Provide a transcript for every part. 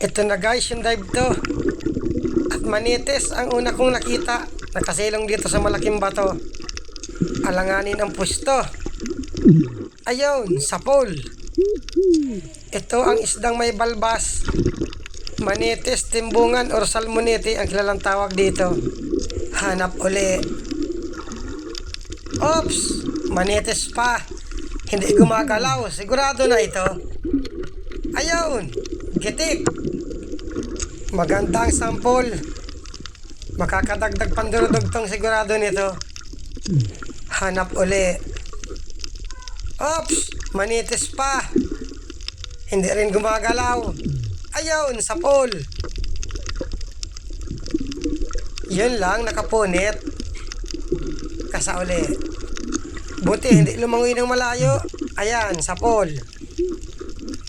Ito na guys, yung dive to. At manitis ang una kong nakita. Nakasilong dito sa malaking bato. Alanganin ang pwesto. Ayun, sapol. Ito ang isdang may balbas. Manitis, timbungan, or salmonete ang kilalang tawag dito. Hanap uli. Oops! Manitis pa. Hindi gumagalaw. Sigurado na ito. Ayun! Gitik! Magandang sampol. Makakadagdag pandurudog tong sigurado nito. Hanap uli. Oops! Manitis pa. Hindi rin gumagalaw. Ayun, sapol. Yun lang, nakapunit. Kasa uli. Buti, hindi lumangoy ng malayo. Ayan, sapol.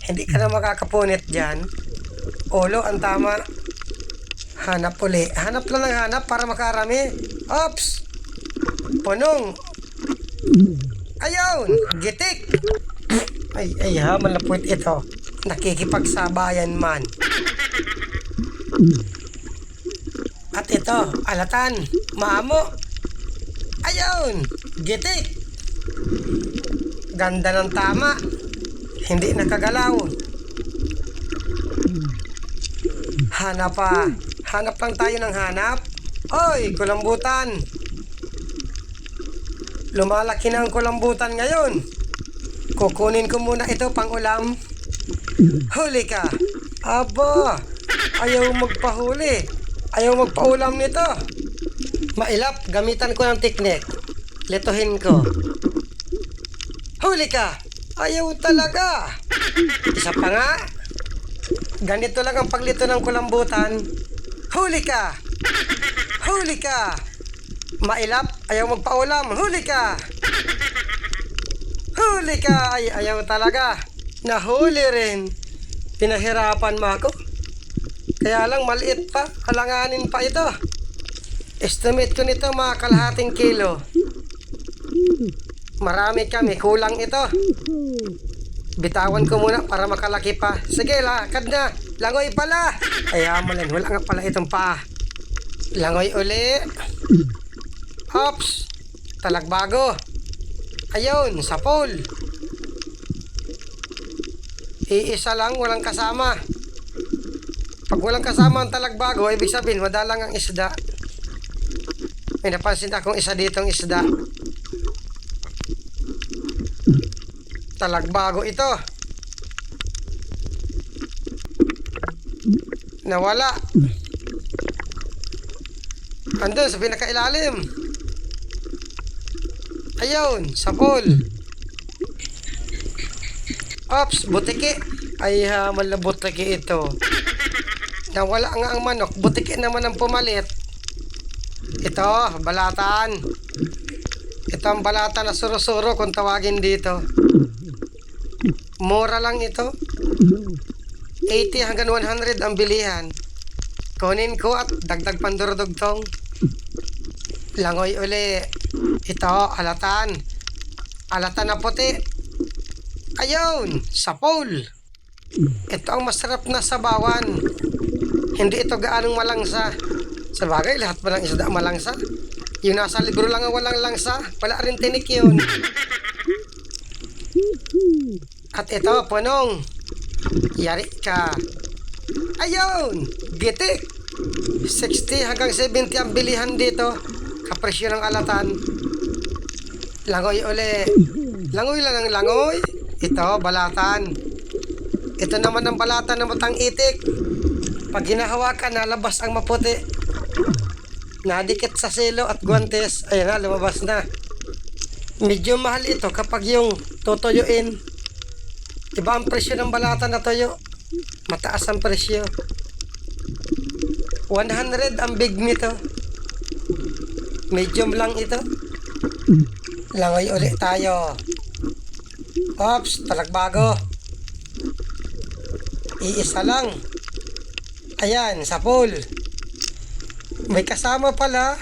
Hindi ka na makakapunit dyan. Ulo, ang tama. Hanap uli. Hanap lang ng hanap para makarami. Ops! Punong. Ayun! Gitik! Ay, ay ha, malapit ito. Nakikipagsabayan man. At ito, alatan, maamo. Ayun! Gitik! Ganda ng tama. Hindi nakagalaw. Hanap pa. Hanap lang tayo ng hanap. Oy, kulambutan. Lumalaki na ang kulambutan ngayon. Kukunin ko muna ito pang ulam. Huli ka. Aba, ayaw magpahuli. Ayaw magpaulam nito. Mailap, gamitan ko ng teknik. Lituhin ko. Huli ka! Ayaw talaga! Isa pa nga. Ganito lang ang paglito ng kulambutan. Huli ka! Huli ka! Mailap, ayaw magpaulam. Huli ka! Huli ka! Ay, ayaw talaga. Nahuli rin. Pinahirapan mo ako. Kaya lang maliit pa. Halanganin pa ito. Estimate ko nito mga kalahating kilo. Marami kami, kulang ito. Bitawan ko muna para makalaki pa. Sige, lakad na. Langoy pala. Ay, amalin. Wala nga pala itong pa. Langoy uli. Ops. Talagbago. Ayun, sapol. Iisa lang, walang kasama. Pag walang kasama ang talagbago, ibig sabihin, madalang ang isda. May napansin akong isa ditong isda. Talagbago ito. Nawala. Andun sa pinakailalim. Ayun, sapol. Ops, butiki. Ay, hamal na butiki ito. Nawala nga ang manok. Butiki naman ang pumalit. Ito, balatan. Ito ang balatan na suro-suro kung tawagin dito. Mura lang ito. 80 hanggang 100 ang bilihan. Kunin ko at dagdag pandurudugtong. Langoy uli. Ito, alatan. Alatan na puti. Ayun, sapol. Ito ang masarap na sabawan. Hindi ito gaanong malangsa. Sa bagay, lahat pa ng isda malangsa. Yung nasa libro lang ang walang langsa, wala rin tinik yun. At ito, punong. Yari ka. Ayun, gitik. 60 hanggang 70 ang bilihan dito. Kapresyo ng alatan. Langoy uli. Langoy lang ang langoy. Ito, balatan. Ito naman ang balatan ng matang itik. Pag hinahawakan, nalabas ang maputi. Nadikit sa selo at guantes. Ayan na, lumabas na. Medyo mahal ito kapag yung tutuyuin. Iba ang presyo ng balatan na tuyo. Mataas ang presyo. 100 ang big nito. Medium lang ito. Langoy ulit tayo. Ops, talagbago. Iisa lang. Ayan, sa pool. May kasama pala.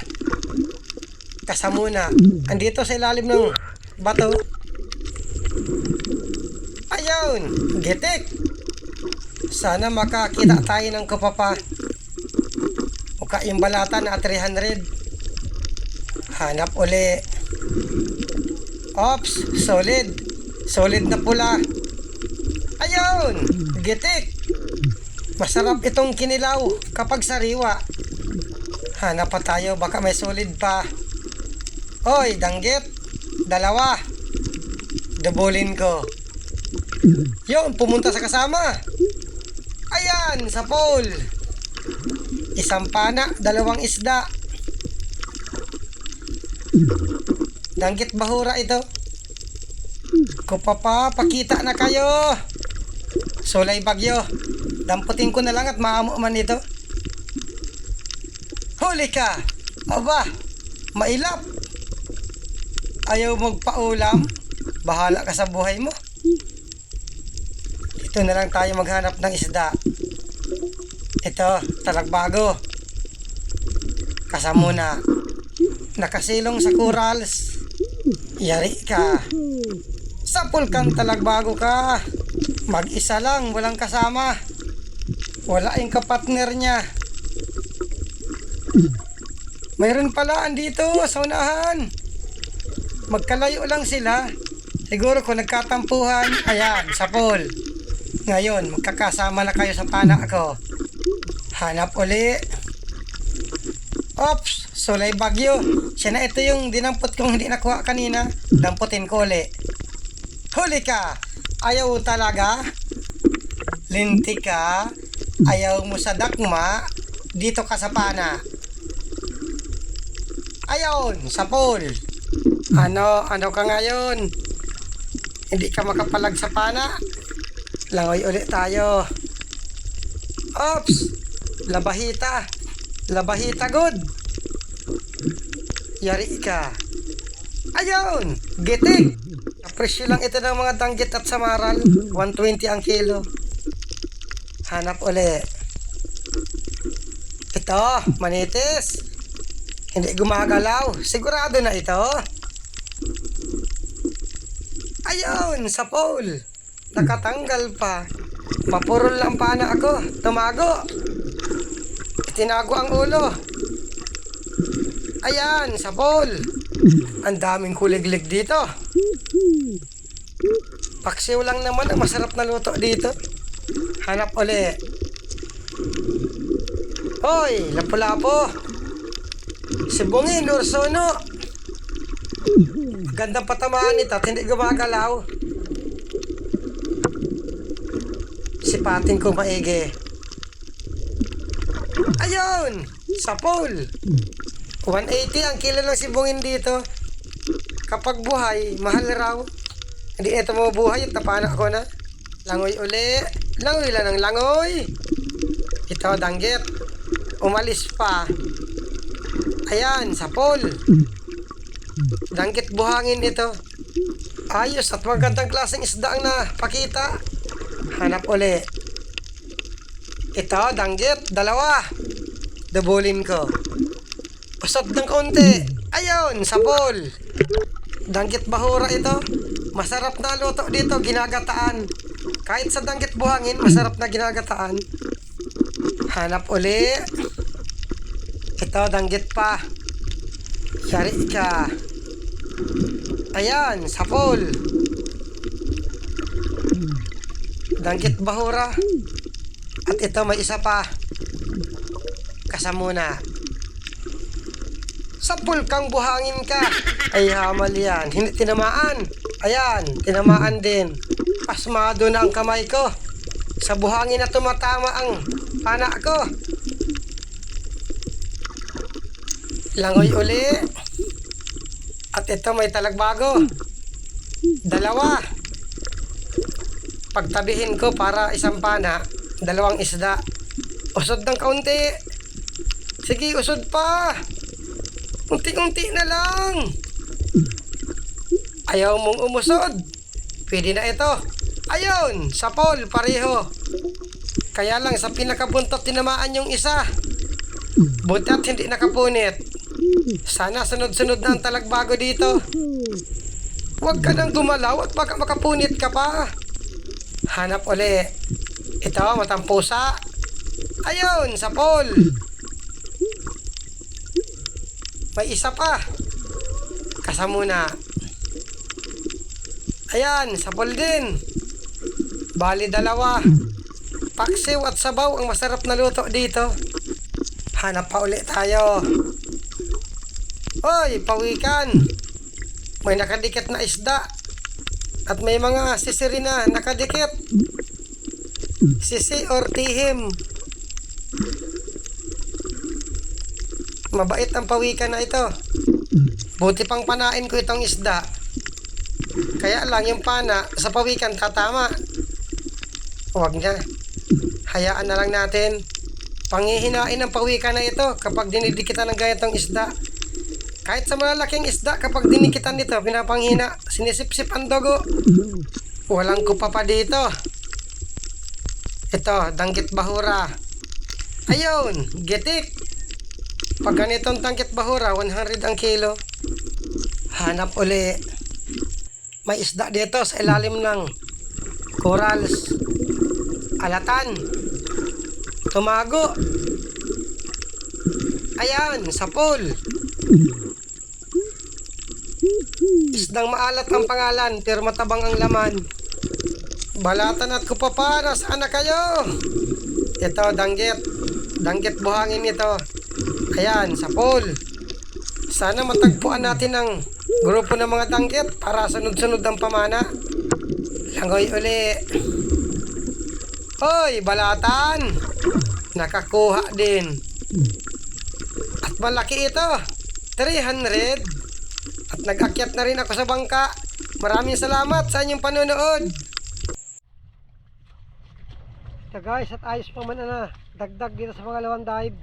Kasamuna. Andito sa ilalim ng bato. Gitik. Sana makakita tayo ng kapapa. Muka yung balata na 300. Hanap uli. Ops, solid. Solid na pula. Ayun! Gitik! Masarap itong kinilaw kapag sariwa. Hanap pa tayo, baka may solid pa. Oy, danggit. Dalawa. Dubulin ko. Yun, pumunta sa kasama. Ayan, sa pool. Isang pana, dalawang isda. Danggit bahura ito. Kupapa, pakita na kayo. Sulay bagyo. Damputin ko na lang at maamo man ito. Huli ka! Aba, mailap. Ayaw magpaulam. Bahala ka sa buhay mo. Dito na lang tayo maghanap ng isda. Ito, talagbago. Kasamuna. Nakasilong sa corals. Yari ka. Sapul kang talagbago ka. Mag-isa lang, walang kasama. Wala yung kapatner niya. Mayroon pala andito sa unahan. Magkalayo lang sila. Siguro kung nagkatampuhan, ayan, sa pool. Ngayon, magkakasama na kayo sa pana ko. Hanap uli. Ops, sulay bagyo. Siya na ito yung dinampot kong hindi nakuha kanina. Damputin ko uli. Huli ka! Ayaw talaga? Linti ka? Ayaw mo sa dakma? Dito ka sa pana. Ayon, sa pool. Ano, ano ka ngayon? Hindi ka makapalag sa pana? Langoy ulit tayo. Ops! Labahita. Labahita good. Yari ka. Ayun! Gitik! Presyo lang ito ng mga danggit at samaral. 120 ang kilo. Hanap uli. Ito, manitis. Hindi gumagalaw. Sigurado na ito. Ayun, sa pole. Nakatanggal pa. Mapurol lang pana ako. Tumago. Tinago ang ulo. Ayan, sa pole. Ang daming kuliglig dito. Paksiw lang naman ang masarap na luto dito. Hanap uli. Hoy, lapu-lapo. Sibungin, ursono. Gandang patamaan nito at hindi gumagalaw. Sipatin ko maigi. Ayun! Sa pool. 180 ang kilo ng sibungin dito. Kapag buhay, mahal raw. Hindi ito mo buhay, tapana ko na. Langoy uli. Langoy lang ng langoy. Ito, danggit. Umalis pa. Ayan, sa pool. Danggit buhangin ito. Ayos at magandang klaseng isda ang napakita. Hanap uli. Ito, danggit. Dalawa. Dabulin ko. Usap ng konti. Ayun, sa pool. Danggit bahura ito. Masarap na luto dito, ginagataan. Kahit sa danggit buhangin, masarap na ginagataan. Hanap uli. Ito, danggit pa. Yari ka. Ayan, sa pool. Danggit bahura. At ito, may isa pa. Kasamuna. Sa pool kang buhangin ka. Ay, hamal yan. Hindi tinamaan. Ayan, tinamaan din. Pasmado na ang kamay ko. Sa buhangin na tumatama ang pana ko. Langoy uli. At ito may talagbago. Dalawa. Pagtabihin ko para isang pana, dalawang isda. Usod ng kaunti. Sige, usod pa. Unti-unti na lang. Ayaw mong umusod. Pwede na ito. Ayun, sa pole, pareho. Kaya lang sa pinakabuntot tinamaan yung isa. Buti at hindi nakapunit. Sana sunod-sunod na ang talagbago dito. Huwag ka nang gumalaw at baka makapunit ka pa. Hanap uli. Ito, matang. Ayun, sa pool. May isa pa. Kasamuna. Ayan, sa pool din. Bali dalawa. Paksiw at sabaw ang masarap na luto dito. Hanap pa ulit tayo. Hoy, pawikan. May nakadikit na isda. At may mga sisiri na nakadikit. Sisi or tihim. Mabait ang pawikan na ito. Buti pang panain ko itong isda. Kaya lang yung pana sa pawikan tatama. Huwag na. Hayaan na lang natin. Pangihinain ng pawikan na ito kapag dinidikitan ng ganitong isda. Kahit sa malalaking isda, kapag dinikitan nito, pinapanghina, sinisipsip ang dugo. Walang kupa pa dito. Ito, danggit bahura. Ayun, getik. Pag ganitong danggit bahura, 100 ang kilo. Hanap uli. May isda dito sa ilalim ng corals. Alatan. Tumago. Ayan, sa pool. Isdang maalat ang pangalan, pero matabang ang laman. Balatan at kupapara, sana kayo? Ito, danggit. Danggit buhangin ito. Ayan, sa pool. Sana matagpuan natin ang grupo ng mga danggit para sunod-sunod ang pamana. Langoy uli. Hoy, balatan! Nakakuha din. At malaki ito. 300. At nag-akyat na rin ako sa bangka. Maraming salamat sa inyong panonood. Ito guys, at ayos pa man na dagdag dito sa pangalawang dive.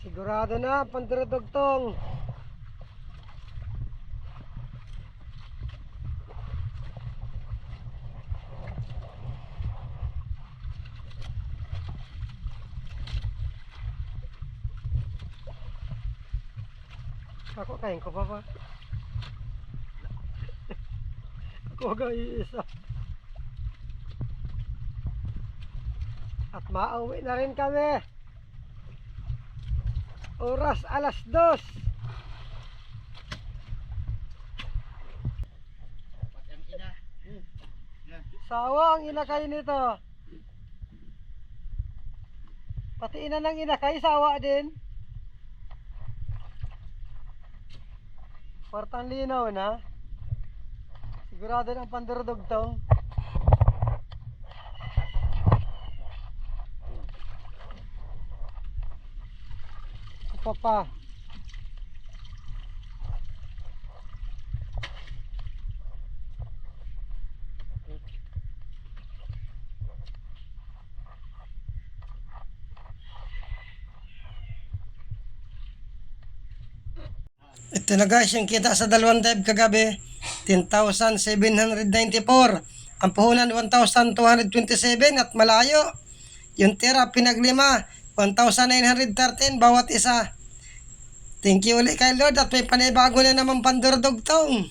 Sigurado na, pandiradugtong. Ako kain ko pa pa. Ako agad isa. At mauwi na rin kami. Oras alas dos. Sawa ang inakay nito. Pati ina ng inakay, sawa din. Kwartang linaw na. Sigurado ng pandurudugtong. Apa pa? Ito na guys, yung kita sa dalawang dive kagabi, 10,794. Ang puhunan, 1,227 at malayo. Yung tira, pinaglima, 1,913 bawat isa. Thank you ulit kay Lord at may panibago na naman pandurdugtong.